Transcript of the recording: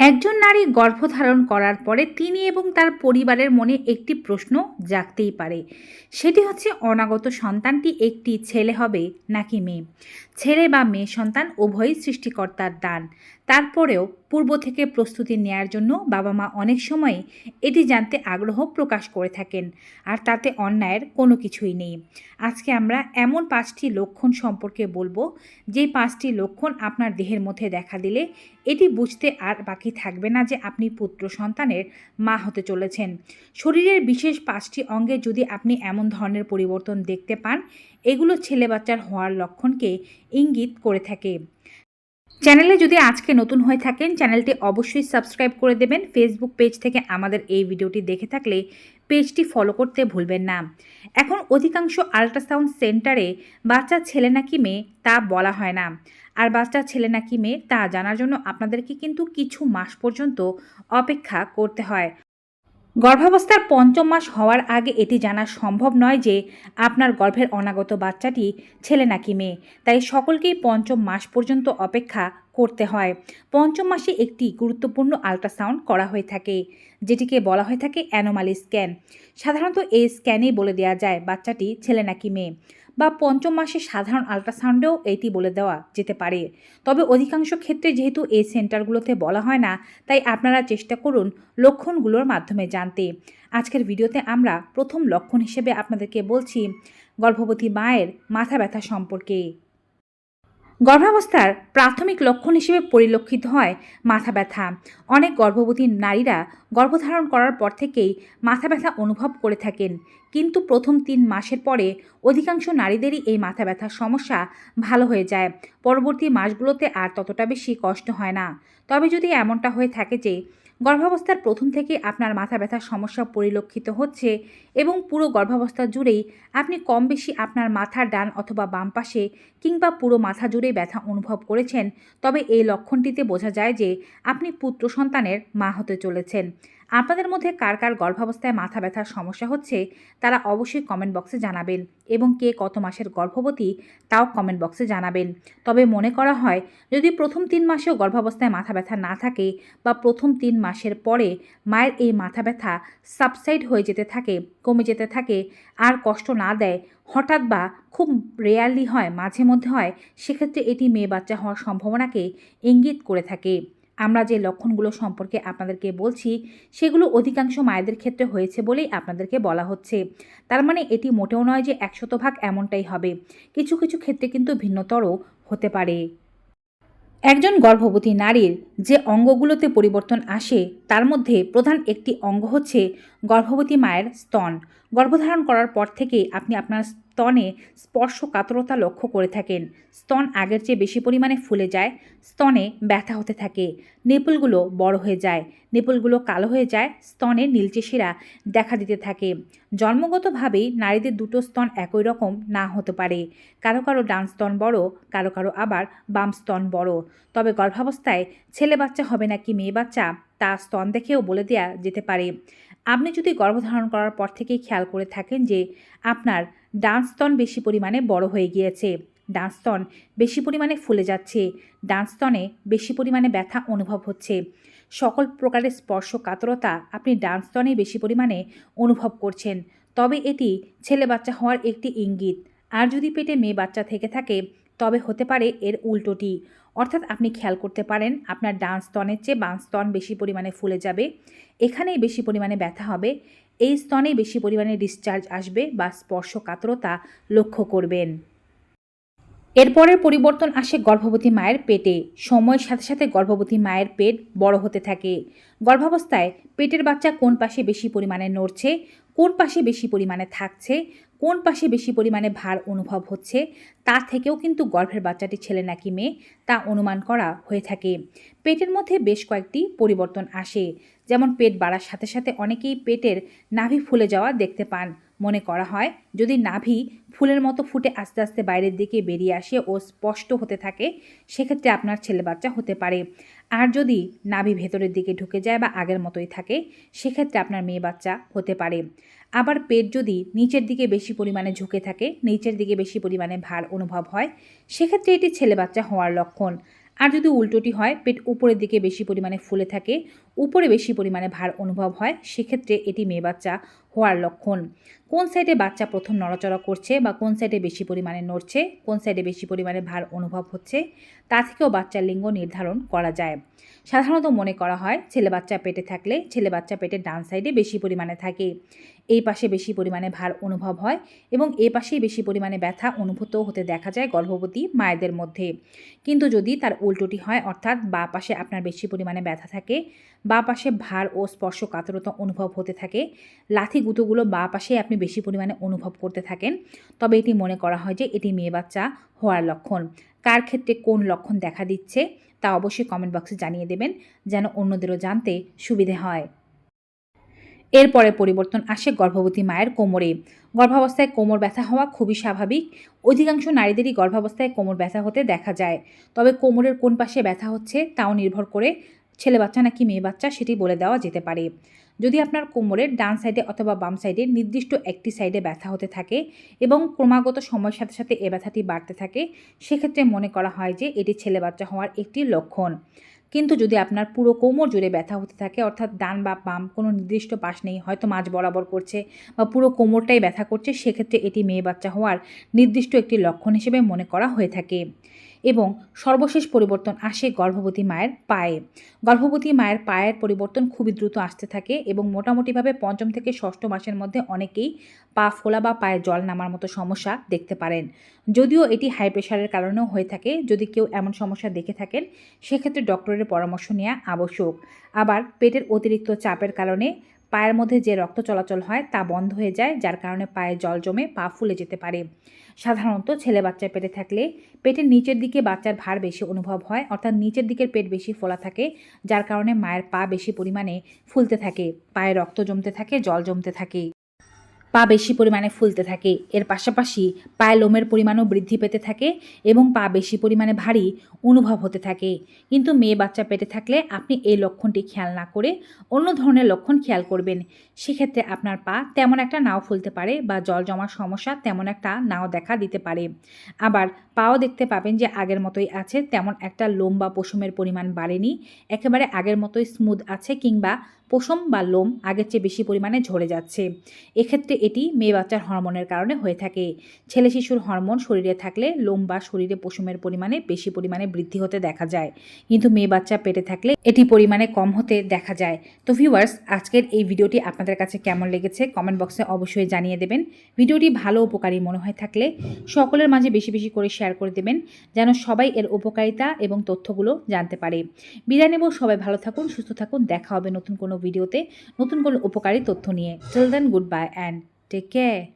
একজন নারী গর্ভধারণ করার পরে তিনি এবং তার পরিবারের মনে একটি প্রশ্ন জাগতেই পারে। সেটি হচ্ছে, অনাগত সন্তানটি একটি ছেলে হবে নাকি মেয়ে? ছেলে বা মেয়ে সন্তান উভয়ই সৃষ্টিকর্তার দান। তারপরেও পূর্ব থেকে প্রস্তুতি নেয়ার জন্য বাবা মা অনেক সময় এটি জানতে আগ্রহ প্রকাশ করে থাকেন, আর তাতে অন্যায়ের কোনো কিছুই নেই। আজকে আমরা এমন পাঁচটি লক্ষণ সম্পর্কে বলব যে পাঁচটি লক্ষণ আপনার দেহের মধ্যে দেখা দিলে এটি বুঝতে আর বাকি থাকবে না যে আপনি পুত্র সন্তানের মা হতে চলেছেন। শরীরের বিশেষ পাঁচটি অঙ্গে যদি আপনি এমন ধরনের পরিবর্তন দেখতে পান এগুলো ছেলে বাচ্চার হওয়ার লক্ষণকে ইঙ্গিত করে থাকে। চ্যানেলে যদি আজকে নতুন হয়ে থাকেন, চ্যানেলটি অবশ্যই সাবস্ক্রাইব করে দেবেন। ফেসবুক পেজ থেকে আমাদের এই ভিডিওটি দেখে থাকলে পেজটি ফলো করতে ভুলবেন না। এখন অধিকাংশ আল্ট্রাসাউন্ড সেন্টারে বাচ্চা ছেলে নাকি মেয়ে তা বলা হয় না। আর বাচ্চা ছেলে নাকি মেয়ে তা জানার জন্য আপনাদেরকে কিন্তু কিছু মাস পর্যন্ত অপেক্ষা করতে হয়। গর্ভাবস্থার পঞ্চম মাস হওয়ার আগে এটি জানা সম্ভব নয় যে আপনার গর্ভের অনাগত বাচ্চাটি ছেলে নাকি মেয়ে। তাই সকলকেই পঞ্চম মাস পর্যন্ত অপেক্ষা করতে হয়। পঞ্চম মাসে একটি গুরুত্বপূর্ণ আল্ট্রাসাউন্ড করা হয়ে থাকে, যেটিকে বলা হয়ে থাকে অ্যানোমালি স্ক্যান। সাধারণত এই স্ক্যানেই বলে দেওয়া যায় বাচ্চাটি ছেলে নাকি মেয়ে। বা পঞ্চম মাসে সাধারণ আল্ট্রাসাউন্ডেও এটি বলে দেওয়া যেতে পারে। তবে অধিকাংশ ক্ষেত্রে যেহেতু এই সেন্টারগুলোতে বলা হয় না, তাই আপনারা চেষ্টা করুন লক্ষণগুলোর মাধ্যমে জানতে। আজকের ভিডিওতে আমরা প্রথম লক্ষণ হিসেবে আপনাদেরকে বলছি, গর্ভবতী মায়ের মাথা ব্যথা সম্পর্কে। গর্ভাবস্থার প্রাথমিক লক্ষণ হিসেবে পরিলক্ষিত হয় মাথা ব্যথা। অনেক গর্ভবতী নারীরা গর্ভধারণ করার পর থেকেই মাথা ব্যথা অনুভব করে থাকেন। কিন্তু প্রথম তিন মাসের পরে অধিকাংশ নারীদেরই এই মাথা ব্যথার সমস্যা ভালো হয়ে যায়। পরবর্তী মাসগুলোতে আর ততটা বেশি কষ্ট হয় না। তবে যদি এমনটা হয়ে থাকে যে গর্ভাবস্থার প্রথম থেকে আপনার মাথা ব্যথার সমস্যা পরিলক্ষিত হচ্ছে এবং পুরো গর্ভাবস্থা জুড়েই আপনি কম বেশি আপনার মাথার ডান অথবা বাম পাশে কিংবা পুরো মাথা জুড়ে ব্যথা অনুভব করেছেন। তবে এই লক্ষণটিতে বোঝা যায় যে আপনি পুত্র সন্তানের মা হতে চলেছেন। আপনাদের মধ্যে কার কার গর্ভাবস্থায় মাথা ব্যথার সমস্যা হচ্ছে, তারা অবশ্যই কমেন্ট বক্সে জানাবেন। এবং কে কত মাসের গর্ভবতী, তাও কমেন্ট বক্সে জানাবেন। তবে মনে করা হয়, যদি প্রথম তিন মাসেও গর্ভাবস্থায় মাথা ব্যথা না থাকে বা প্রথম তিন মাসের পরে মায়ের এই মাথা ব্যথা সাবসাইড হয়ে যেতে থাকে, কমে যেতে থাকে, আর কষ্ট না দেয়, হঠাৎ বা খুব রেয়ারলি হয়, মাঝে মধ্যে হয়, সেক্ষেত্রে এটি মেয়ে বাচ্চা হওয়ার সম্ভাবনাকে ইঙ্গিত করে থাকে। আমরা যে লক্ষণগুলো সম্পর্কে আপনাদেরকে বলছি, সেগুলো অধিকাংশ মায়েদের ক্ষেত্রে হয়েছে বলেই আপনাদেরকে বলা হচ্ছে। তার মানে এটি মোটেও নয় যে একশত ভাগ এমনটাই হবে। কিছু কিছু ক্ষেত্রে কিন্তু ভিন্নতরও হতে পারে। একজন গর্ভবতী নারীর যে অঙ্গগুলোতে পরিবর্তন আসে, তার মধ্যে প্রধান একটি অঙ্গ হচ্ছে গর্ভবতী মায়ের স্তন। গর্ভধারণ করার পর থেকে আপনি আপনার স্তনে স্পর্শ কাতরতা লক্ষ্য করে থাকেন। স্তন আগের চেয়ে বেশি পরিমাণে ফুলে যায়, স্তনে ব্যথা হতে থাকে, নেপলগুলো বড় হয়ে যায়, নেপলগুলো কালো হয়ে যায়, স্তনে নীলচে শিরা দেখা দিতে থাকে। জন্মগতভাবেই নারীদের দুটো স্তন একই রকম না হতে পারে, কারও কারও ডান স্তন বড়, কারও কারও আবার বাম স্তন বড়। তবে গর্ভাবস্থায় ছেলে বাচ্চা হবে নাকি মেয়ে বাচ্চা, তা স্তন দেখেও বলে দেওয়া যেতে পারে। আপনি যদি গর্ভধারণ করার পর থেকেই খেয়াল করে থাকেন যে আপনার ডান স্তন বেশি পরিমাণে বড় হয়ে গিয়েছে ডান স্তন বেশি পরিমাণে ফুলে যাচ্ছে ডান স্তনে বেশি পরিমাণে ব্যথা অনুভব হচ্ছে, সকল প্রকারের স্পর্শ কাতরতা আপনি ডান বেশি পরিমাণে অনুভব করছেন, তবে এটি ছেলে বাচ্চা হওয়ার একটি ইঙ্গিত। আর যদি পেটে মেয়ে বাচ্চা থেকে থাকে, তবে হতে পারে এর উল্টোটি। অর্থাৎ আপনি খেয়াল করতে পারেন আপনার ডান স্তনের চেয়ে বাম স্তন বেশি পরিমাণে ফুলে যাবে, এখানেই বেশি পরিমাণে ব্যথা হবে, এই স্তনেই বেশি পরিমাণে ডিসচার্জ আসবে বা স্পর্শকাতরতা লক্ষ্য করবেন। এরপরের পরিবর্তন আসে গর্ভবতী মায়ের পেটে। সময়ের সাথে সাথে গর্ভবতী মায়ের পেট বড় হতে থাকে। গর্ভাবস্থায় পেটের বাচ্চা কোন পাশে বেশি পরিমাণে নড়ছে, কোন পাশে বেশি পরিমাণে থাকছে, কোন পাশে বেশি পরিমাণে ভার অনুভব হচ্ছে, তা থেকেও কিন্তু গর্ভের বাচ্চাটি ছেলে নাকি মেয়ে, তা অনুমান করা হয়ে থাকে। পেটের মধ্যে বেশ কয়েকটি পরিবর্তন আসে। যেমন পেট বাড়ার সাথে সাথে অনেকেই পেটের নাভি ফুলে যাওয়া দেখতে পান। মনে করা হয়, যদি নাভি ফুলের মতো ফুটে আস্তে আস্তে বাইরের দিকে বেরিয়ে আসে ও স্পষ্ট হতে থাকে, সেক্ষেত্রে আপনার ছেলে বাচ্চা হতে পারে। আর যদি নাভি ভেতরের দিকে ঢুকে যায় বা আগের মতোই থাকে, সেক্ষেত্রে আপনার মেয়ে বাচ্চা হতে পারে। আবার পেট যদি নিচের দিকে বেশি পরিমাণে ঝুঁকে থাকে, নিচের দিকে বেশি পরিমাণে ভার অনুভব হয়, সেক্ষেত্রে এটি ছেলে বাচ্চা হওয়ার লক্ষণ। আর যদি উল্টোটি হয়, পেট উপরের দিকে বেশি পরিমাণে ফুলে থাকে উপরে বেশি পরিমাণে ভার অনুভব হয়, সেক্ষেত্রে এটি মেয়ে বাচ্চা হওয়ার লক্ষণ। কোন সাইডে বাচ্চা প্রথম নড়াচড়া করছে বা কোন সাইডে বেশি পরিমাণে নড়ছে, কোন সাইডে বেশি পরিমাণে ভার অনুভব হচ্ছে, তা থেকেও বাচ্চার লিঙ্গ নির্ধারণ করা যায়। সাধারণত মনে করা হয়, ছেলে বাচ্চা পেটে থাকলে ছেলে বাচ্চা পেটের ডান সাইডে বেশি পরিমাণে থাকে। এই পাশে বেশি পরিমাণে ভার অনুভব হয় এবং এ পাশেই বেশি পরিমাণে ব্যথা অনুভূত হতে দেখা যায় গর্ভবতী মায়েদের মধ্যে। কিন্তু যদি তার উল্টোটি হয়, অর্থাৎ বা পাশে আপনার বেশি পরিমাণে ব্যথা থাকে বা পাশে ভার ও স্পর্শ কাতরতা অনুভব হতে থাকে। লাথি গুঁতোগুলো বা পাশে আপনি বেশি পরিমাণে অনুভব করতে থাকেন। তবে এটি মনে করা হয় যে এটি মেয়ে বাচ্চা হওয়ার লক্ষণ। কার ক্ষেত্রে কোন লক্ষণ দেখা দিচ্ছে তা অবশ্যই কমেন্ট বক্সে জানিয়ে দেবেন, যেন অন্যদেরও জানতে সুবিধে হয়। এরপরে পরিবর্তন আসে গর্ভবতী মায়ের কোমরে। গর্ভাবস্থায় কোমর ব্যথা হওয়া খুবই স্বাভাবিক। অধিকাংশ নারীদেরই গর্ভাবস্থায় কোমর ব্যথা হতে দেখা যায়। তবে কোমরের কোন পাশে ব্যথা হচ্ছে তাও নির্ভর করে ছেলে বাচ্চা নাকি মেয়ে বাচ্চা সেটি বলে দেওয়া যেতে পারে। যদি আপনার কোমরের ডান সাইডে অথবা বাম সাইডে নির্দিষ্ট একটি সাইডে ব্যথা হতে থাকে এবং ক্রমাগত সময়ের সাথে সাথে এ ব্যথাটি বাড়তে থাকে, সেক্ষেত্রে মনে করা হয় যে এটি ছেলে বাচ্চা হওয়ার একটি লক্ষণ। কিন্তু যদি আপনার পুরো কোমর জুড়ে ব্যথা হতে থাকে, অর্থাৎ ডান বা বাম কোনো নির্দিষ্ট পাশ নেই, হয়তো মাঝ বরাবর করছে বা পুরো কোমরটাই ব্যথা করছে, সেক্ষেত্রে এটি মেয়ে বাচ্চা হওয়ার নির্দিষ্ট একটি লক্ষণ হিসেবে মনে করা হয়ে থাকে। এবং সর্বশেষ পরিবর্তন আসে গর্ভবতী মায়ের পায়ে। গর্ভবতী মায়ের পায়ের পরিবর্তন খুবই দ্রুত আসতে থাকে এবং মোটামুটিভাবে পঞ্চম থেকে ষষ্ঠ মাসের মধ্যে অনেকেই পা ফোলা বা পায়ে জল নামার মতো সমস্যা দেখতে পারেন। যদিও এটি হাই প্রেশারের কারণেও হয়ে থাকে, যদি কেউ এমন সমস্যা দেখে থাকেন, সেক্ষেত্রে ডক্টরের পরামর্শ নেওয়া আবশ্যক। আবার পেটের অতিরিক্ত চাপের কারণে পায়ের মধ্যে যে রক্ত চলাচল হয় তা বন্ধ হয়ে যায়, যার কারণে পায়ে জল জমে পা ফুলে যেতে পারে। সাধারণত ছেলে বাচ্চা পেটে থাকলে পেটের নিচের দিকে বাচ্চার ভার বেশি অনুভব হয়, অর্থাৎ নিচের দিকের পেট বেশি ফোলা থাকে, যার কারণে মায়ের পা বেশি পরিমাণে ফুলতে থাকে, পায়ে রক্ত জমতে থাকে, জল জমতে থাকে। পা বেশি পরিমাণে ফুলতে থাকে। এর পাশাপাশি পায়ে লোমের পরিমাণও বৃদ্ধি পেতে থাকে এবং পা বেশি পরিমাণে ভারী অনুভব হতে থাকে। কিন্তু মেয়ে বাচ্চা পেটে থাকলে আপনি এই লক্ষণটি খেয়াল না করে অন্য ধরনের লক্ষণ খেয়াল করবেন। সেক্ষেত্রে আপনার পা তেমন একটা নাও ফুলতে পারে বা জল জমার সমস্যা তেমন একটা নাও দেখা দিতে পারে। আবার পাও দেখতে পাবেন যে আগের মতোই আছে, তেমন একটা লোম বা পশমের পরিমাণ বাড়েনি, একেবারে আগের মতোই স্মুথ আছে কিংবা পশম বা লোম আগের চেয়ে বেশি পরিমাণে ঝরে যাচ্ছে। এক্ষেত্রে এটি মেয়ে বাচ্চার হরমোনের কারণে হয়ে থাকে। ছেলে শিশুর হরমোন শরীরে থাকলে লোম বা শরীরে পশমের পরিমাণে বেশি পরিমাণে বৃদ্ধি হতে দেখা যায়। কিন্তু মেয়ে বাচ্চা পেটে থাকলে এটি পরিমাণে কম হতে দেখা যায়। তো ভিউয়ার্স, আজকের এই ভিডিওটি আপনাদের কাছে কেমন লেগেছে কমেন্ট বক্সে অবশ্যই জানিয়ে দেবেন। ভিডিওটি ভালো উপকারী মনে হয় থাকলে সকলের মাঝে বেশি বেশি করে শেয়ার করে দেবেন, যেন সবাই এর উপকারিতা এবং তথ্যগুলো জানতে পারে। বিদায় নেব, সবাই ভালো থাকুন, সুস্থ থাকুন, দেখা হবে নতুন কোনো ভিডিওতে নতুন কোনো উপকারী তথ্য নিয়ে। Till then goodbye and Take care.